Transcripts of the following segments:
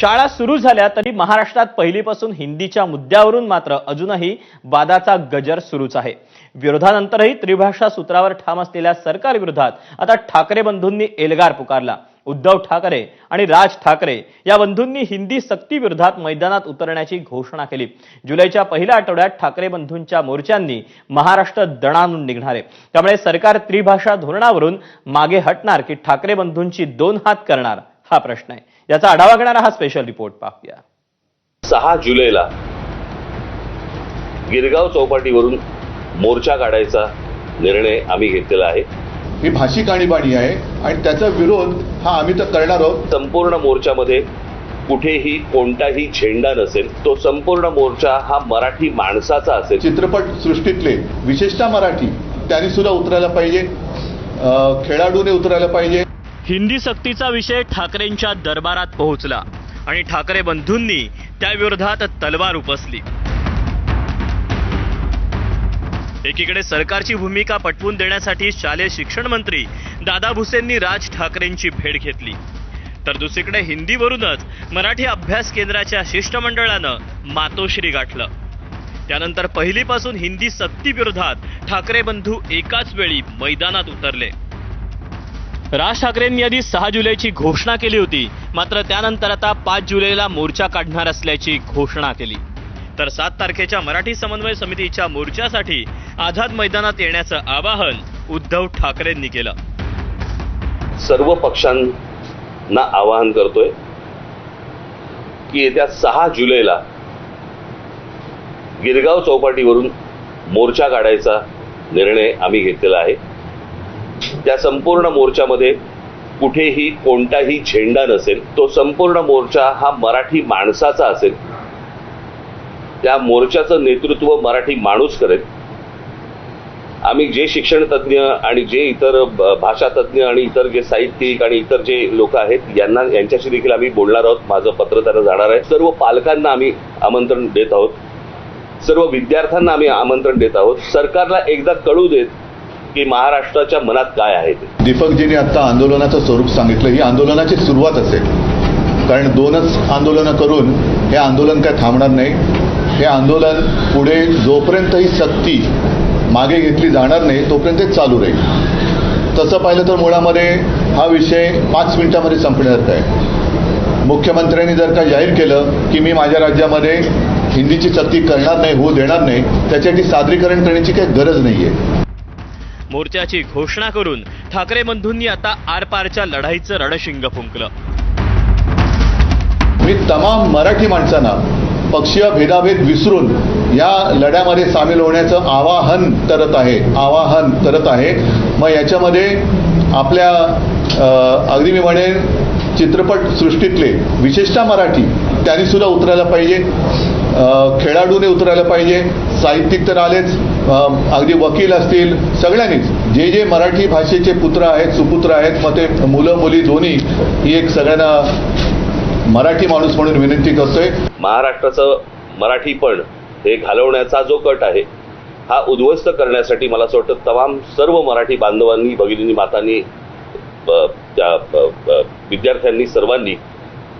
शाळा सुरू झाल्या तरी महाराष्ट्रात पहिलीपासून हिंदीच्या मुद्द्यावरून मात्र अजूनही वादाचा गजर सुरूच आहे. विरोधानंतरही त्रिभाषा सूत्रावर ठाम असलेल्या सरकारविरोधात आता ठाकरे बंधूंनी एल्गार पुकारला. उद्धव ठाकरे आणि राज ठाकरे या बंधूंनी हिंदी सक्ती विरोधात मैदानात उतरण्याची घोषणा केली. जुलैच्या पहिल्या आठवड्यात ठाकरे बंधूंच्या मोर्चांनी महाराष्ट्र दणानून निघणार आहे. त्यामुळे सरकार त्रिभाषा धोरणावरून मागे हटणार की ठाकरे बंधूंची दोन हात करणार हा प्रश्न आहे. याचा आढावा घेणारा हा स्पेशल रिपोर्ट पाहूया. सहा जुलैला गिरगाव चौपाटीवरून मोर्चा काढायचा निर्णय आम्ही घेतलेला आहे. ही भाषिक आणीबाणी आहे आणि त्याचा विरोध हा आम्ही तर करणार आहोत. संपूर्ण मोर्चामध्ये कुठेही कोणताही झेंडा नसेल तो संपूर्ण मोर्चा हा मराठी माणसाचा असेल. चित्रपट सृष्टीतले विशेषतः मराठी त्यांनी सुद्धा उतरायला पाहिजे. अं, खेळाडूने उतरायला पाहिजे. हिंदी सक्तीचा विषय ठाकरेंच्या दरबारात पोहोचला आणि ठाकरे बंधूंनी त्याविरोधात तलवार उपसली. एकीकडे सरकारची भूमिका पटवून देण्यासाठी शालेय शिक्षण मंत्री दादा भुसेंनी राज ठाकरेंची भेट घेतली. तर दुसरीकडे हिंदीवरूनच मराठी अभ्यास केंद्राच्या शिष्टमंडळानं मातोश्री गाठलं. त्यानंतर पहिलीपासून हिंदी सक्ती विरोधात ठाकरे बंधू एकाच वेळी मैदानात उतरले. राज ठाकरेंनी आधी सहा जुलैची घोषणा केली होती. मात्र त्यानंतर आता पाच जुलैला मोर्चा काढणार असल्याची घोषणा केली. तर सात तारखेच्या मराठी समन्वय समितीच्या मोर्चासाठी आझाद मैदानात येण्याचं आवाहन उद्धव ठाकरेंनी केलं. सर्व पक्षांना आवाहन करतोय की येत्या सहा जुलैला गिरगाव चौपाटीवरून मोर्चा काढायचा निर्णय आम्ही घेतलेला आहे. त्या संपूर्ण मोर्चामध्ये कुठेही कोणताही झेंडा नसेल तो संपूर्ण मोर्चा हा मराठी माणसाचा असेल. त्या मोर्चाचं नेतृत्व मराठी माणूस करेल. आम्ही जे शिक्षण तज्ज्ञ आणि जे इतर भाषा तज्ज्ञ आणि इतर जे साहित्यिक आणि इतर जे लोक आहेत यांना यांच्याशी देखील आम्ही बोलणार आहोत. माझं पत्र त्यांना जाणार आहे. सर्व पालकांना आम्ही आमंत्रण देत आहोत. सर्व विद्यार्थ्यांना आम्ही आमंत्रण देत आहोत. सरकारला एकदा कळू देत की महाराष्ट्राच्या मनात काय आहे ते? दीपकजींनी आता आंदोलनाचं स्वरूप सांगितलं. ही आंदोलनाची सुरुवात असेल. कारण दोनच आंदोलनं करून हे आंदोलन काय थांबणार नाही. हे आंदोलन पुढे जोपर्यंत ही सक्ती मागे घेतली जाणार नाही तोपर्यंत ते चालू राहील. तसं पाहिलं तर मुळामध्ये हा विषय पाच मिनिटामध्ये संपण्यात आहे. मुख्यमंत्र्यांनी जर का जाहीर केलं की मी माझ्या राज्यामध्ये हिंदीची सक्ती करणार नाही होऊ देणार नाही त्याच्यासाठी सादरीकरण करण्याची काही गरज नाही आहे मोर्चाची घोषणा करून ठाकरे बंधूंनी आता आरपारच्या लढाईचं रणशिंग फुंकलं. मी तमाम मराठी माणसांना पक्षीय भेदाभेद विसरून या लढ्यामध्ये सामील होण्याचं आवाहन करत आहे आवाहन करत आहे. मग याच्यामध्ये आपल्या अगदी मी म्हणेन चित्रपट सृष्टीतले विशेषतः मराठी त्यांनी सुद्धा उतरायला पाहिजे. खेळाडूने उतरायला पाहिजे. साहित्यिक तर आलेच अगदी वकील असतील सगळ्यांनीच. जे जे मराठी भाषेचे पुत्र आहेत सुपुत्र आहेत मग ते मुलं मुली दोन्ही ही एक सगळ्यांना मराठी माणूस म्हणून विनंती करतोय. महाराष्ट्राचं मराठीपण हे घालवण्याचा जो कट आहे हा उद्ध्वस्त करण्यासाठी मला असं वाटतं तमाम सर्व मराठी बांधवांनी भगिनींनी मातांनी त्या विद्यार्थ्यांनी सर्वांनी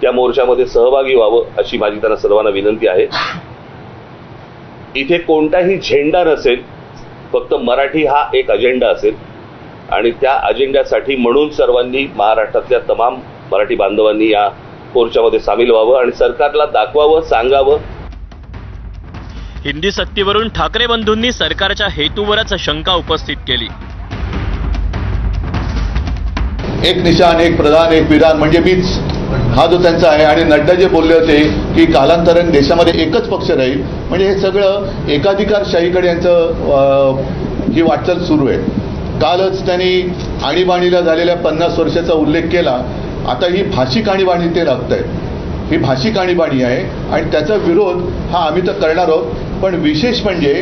त्या मोर्चामध्ये सहभागी व्हावं अशी माझी त्यांना सर्वांना विनंती आहे. इथे कोणताही झेंडा नसेल फक्त मराठी हा एक अजेंडा असेल. आणि त्या अजेंड्यासाठी म्हणून सर्वांनी महाराष्ट्रातल्या तमाम मराठी बांधवांनी या मोर्चामध्ये सामील व्हावं आणि सरकारला दाखवावं सांगावं. हिंदी सक्तीवरून ठाकरे बंधूंनी सरकारच्या हेतूवरच शंका उपस्थित केली. एक निशान एक प्रधान एक विधान म्हणजे मीच. हा जो त्यांचा आहे आणि नड्डा जे बोलले होते की कालांतराने देशामध्ये एकच पक्ष राहील म्हणजे हे सगळं एकाधिकारशाहीकडे यांचं ही वाटचाल सुरू आहे. कालच त्यांनी आणीबाणीला झालेल्या पन्नास वर्षाचा उल्लेख केला. आता ही भाषिक आणीबाणी ते लागत आहे ही भाषिक आणीबाणी आहे आणि त्याचा विरोध हा आम्ही तर करणार आहोत. पण विशेष म्हणजे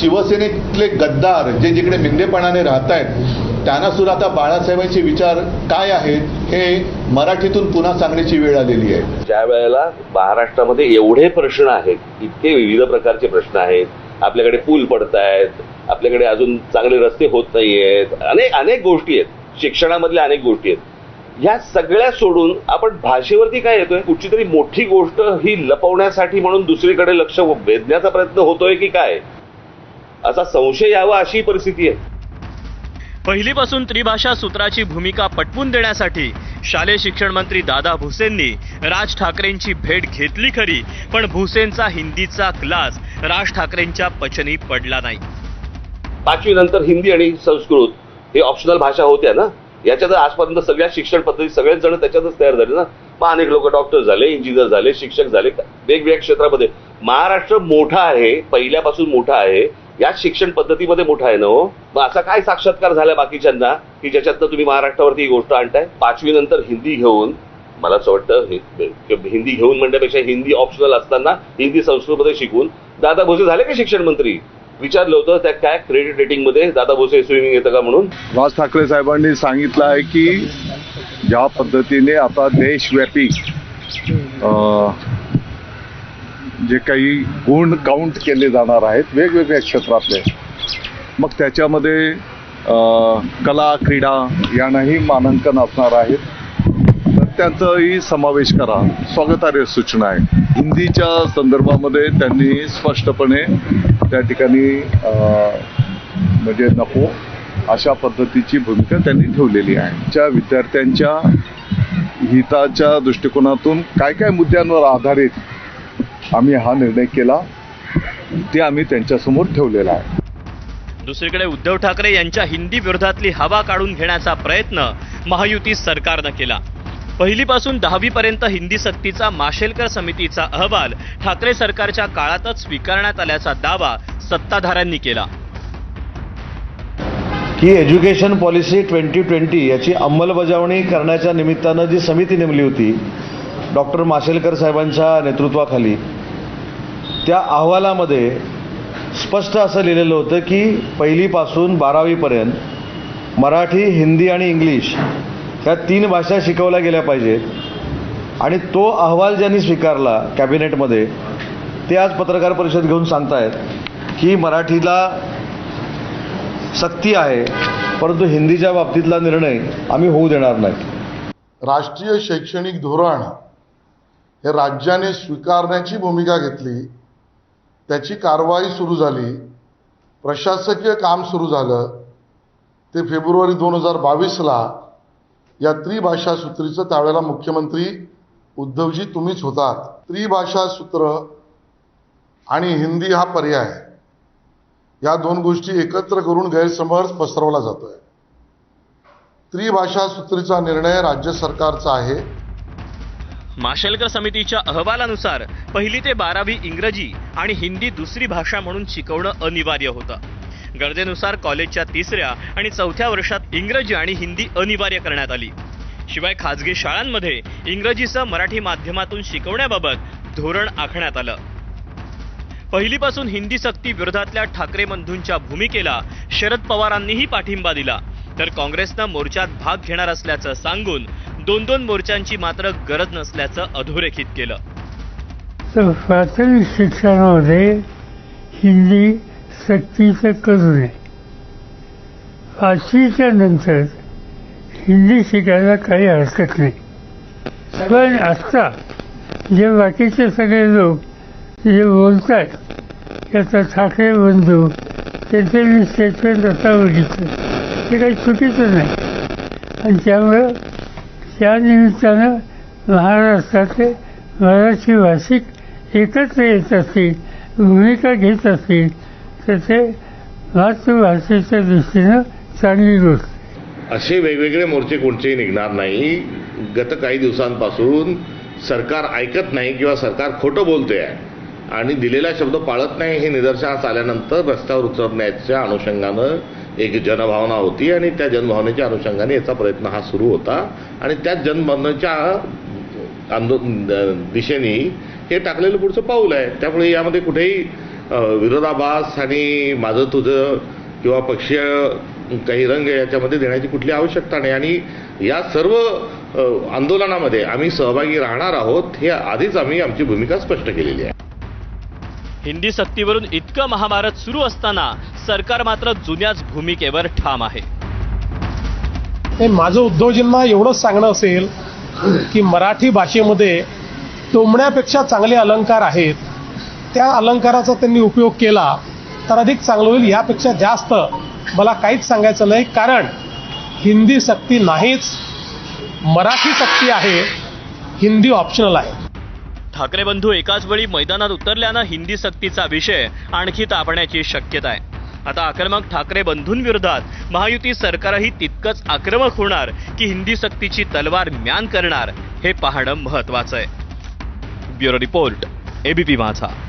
शिवसेनेतले गद्दार जे जिकडे मिंदेपणाने राहत आहेत त्यांना सुद्धा आता बाळासाहेबांचे विचार काय आहेत हे मराठीतून पुन्हा सांगण्याची वेळ आलेली आहे. ज्या वेळेला महाराष्ट्रामध्ये एवढे प्रश्न आहेत इतके विविध प्रकारचे प्रश्न आहेत आपल्याकडे पूल पडत आहेत आपल्याकडे अजून चांगले रस्ते होत नाहीयेत अनेक अनेक गोष्टी आहेत. शिक्षणामधल्या अनेक गोष्टी आहेत. ह्या सगळ्या सोडून आपण भाषेवरती काय येतोय? कुठची तरी मोठी गोष्ट ही लपवण्यासाठी म्हणून दुसरीकडे लक्ष वेधण्याचा प्रयत्न होतोय की काय? असा संशय यावा अशी परिस्थिती आहे. पहिलीपासून त्रिभाषा सूत्राची भूमिका पटवून देण्यासाठी शालेय शिक्षण मंत्री दादा भुसेंनी राज ठाकरेंची भेट घेतली खरी पण भुसेंचा हिंदीचा क्लास राज ठाकरेंच्या पचनी पडला नाही. पाचवी नंतर हिंदी आणि संस्कृत हे ऑप्शनल भाषा होत्या ना? याच्यात आजपर्यंत सगळ्या शिक्षण पद्धती सगळेच जण त्याच्यातच तयार झाले ना? मग अनेक लोक डॉक्टर झाले इंजिनियर झाले शिक्षक झाले वेगवेगळ्या क्षेत्रामध्ये. महाराष्ट्र मोठा आहे पहिल्यापासून मोठा आहे. याच शिक्षण पद्धतीमध्ये मोठा आहे ना हो? मग असा काय साक्षात्कार झाला बाकीच्यांना की ज्याच्यातनं तुम्ही महाराष्ट्रावरती ही गोष्ट आणताय? पाचवी नंतर हिंदी घेऊन मला असं वाटतं हिंदी घेऊन म्हणण्यापेक्षा हिंदी ऑप्शनल असताना हिंदी संस्कृतमध्ये शिकून दादा भोसे झाले का शिक्षण मंत्री? विचारलं होतं त्या काय क्रेडिट रेटिंगमध्ये? दादा भोसे स्विमिंग येतं का म्हणून? राज ठाकरे साहेबांनी सांगितलं आहे की ज्या पद्धतीने आता देशव्यापी जे काही गुण काउंट केले जाणार आहेत वेगवेगळ्या क्षेत्रातले. मग त्याच्यामध्ये कला क्रीडा यांनाही मानांकन असणार आहेत. तर त्यांचाही समावेश करा. स्वागतार्ह सूचना आहे. हिंदीच्या संदर्भामध्ये त्यांनी स्पष्टपणे त्या ठिकाणी म्हणजे नको अशा पद्धतीची भूमिका त्यांनी ठेवलेली आहे. त्या विद्यार्थ्यांच्या हिताच्या दृष्टिकोनातून काय काय मुद्द्यांवर आधारित आम्ही हा निर्णय केला ते आम्ही त्यांच्यासमोर ठेवलेला आहे. दुसरीकडे उद्धव ठाकरे यांच्या हिंदी विरोधातली हवा काढून घेण्याचा प्रयत्न महायुती सरकारनं केला. पहिलीपासून दहावीपर्यंत हिंदी सक्तीचा माशेलकर समितीचा अहवाल ठाकरे सरकारच्या काळातच स्वीकारण्यात आल्याचा दावा सत्ताधाऱ्यांनी केला. की एज्युकेशन पॉलिसी ट्वेंटी ट्वेंटी याची अंमलबजावणी करण्याच्या निमित्तानं जी समिती नेमली होती डॉक्टर माशेलकर साहेबांच्या नेतृत्वाखाली त्या अहवालामध्ये स्पष्ट असं लिहिलेलं होतं की पहिलीपासून बारावीपर्यंत मराठी हिंदी आणि इंग्लिश ह्या तीन भाषा शिकवल्या गेल्या पाहिजेत. आणि तो अहवाल ज्यांनी स्वीकारला कॅबिनेटमध्ये ते आज पत्रकार परिषद घेऊन सांगतायत की मराठीला सक्ती आहे परंतु हिंदीच्या बाबतीतला निर्णय आम्ही होऊ देणार नाही. राष्ट्रीय शैक्षणिक धोरण हे राज्याने स्वीकारण्याची भूमिका घेतली. त्याची कारवाई सुरू झाली. प्रशासकीय काम सुरू झालं. ते फेब्रुवारी दोन हजार बावीसला या त्रिभाषा सूत्रीचं त्यावेळेला मुख्यमंत्री उद्धवजी तुम्हीच होतात. त्रिभाषा सूत्र आणि हिंदी हा पर्याय. या दोन गोष्टी एकत्र करून गैरसमज पसरवला जातोय. त्रिभाषा सूत्रीचा निर्णय राज्य सरकारचा आहे. माशेलकर समितीच्या अहवालानुसार पहिली ते बारावी इंग्रजी आणि हिंदी दुसरी भाषा म्हणून शिकवणं अनिवार्य होतं. गरजेनुसार कॉलेजच्या तिसऱ्या आणि चौथ्या वर्षात इंग्रजी आणि हिंदी अनिवार्य करण्यात आली. शिवाय खाजगी शाळांमध्ये इंग्रजीचं मराठी माध्यमातून शिकवण्याबाबत धोरण आखण्यात आलं. पहिलीपासून हिंदी सक्ती विरोधातल्या ठाकरे बंधूंच्या भूमिकेला शरद पवारांनीही पाठिंबा दिला. तर काँग्रेसनं मोर्चात भाग घेणार असल्याचं सांगून दोन दोन मोर्चांची मात्र गरज नसल्याचं अधोरेखित केलं. तर प्राथमिक शिक्षणामध्ये हिंदी सक्तीचं करू नये. पाचवीच्या नंतर हिंदी शिकायला काही हरकत नाही. पण आता जे बाकीचे सगळे लोक जे बोलतात त्याचा ठाकरे बंधू त्याचे मी स्टेटमेंट आता बघितलं. ते काही चुकीचं नाही. आणि त्यामुळं त्या निमित्तानं महाराष्ट्रातले मराठी भाषिक एकत्र येत असतील भूमिका घेत असतील तर ते मातृभाषेच्या दृष्टीनं चांगली गोष्ट. असे वेगवेगळे मोर्चे कोणतेही निघणार नाही. गत काही दिवसांपासून सरकार ऐकत नाही किंवा सरकार खोटं बोलते आहे आणि दिलेला शब्द पाळत नाही हे निदर्शनास आल्यानंतर रस्त्यावर उतरण्याच्या अनुषंगानं एक जनभावना होती आणि त्या जनभावनेच्या अनुषंगाने याचा प्रयत्न हा सुरू होता. आणि त्या जनभावनेच्या आंदो दिशेने हे टाकलेलं पुढचं पाऊल आहे. त्यामुळे यामध्ये कुठेही विरोधाभास आणि माझं तुझं किंवा पक्षीय काही रंग याच्यामध्ये देण्याची कुठली आवश्यकता नाही. आणि या सर्व आंदोलनामध्ये आम्ही सहभागी राहणार आहोत हे आधीच आम्ही आमची भूमिका स्पष्ट केलेली आहे. हिंदी सक्तीवरून इतकं महाभारत सुरू असताना सरकार मात्र जुन्याच भूमिकेवर ठाम आहे. माझं उद्धवजींना एवढंच सांगणं असेल की मराठी भाषेमध्ये टोमण्यापेक्षा चांगले अलंकार आहेत त्या अलंकाराचा त्यांनी उपयोग केला तर अधिक चांगलं होईल यापेक्षा जास्त मला काहीच सांगायचं नाही कारण हिंदी सक्ती नाहीच मराठी सक्ती आहे हिंदी ऑप्शनल आहे. ठाकरे बंधू एकाच वेळी मैदानात उतरल्यानं हिंदी सक्तीचा विषय आणखी तापण्याची शक्यता आहे. आता आक्रमक ठाकरे बंधूंविरोधात महायुती सरकारही तितकंच आक्रमक होणार की हिंदी सक्तीची तलवार म्यान करणार हे पाहणं महत्वाचं आहे. ब्युरो रिपोर्ट एबीपी माझा.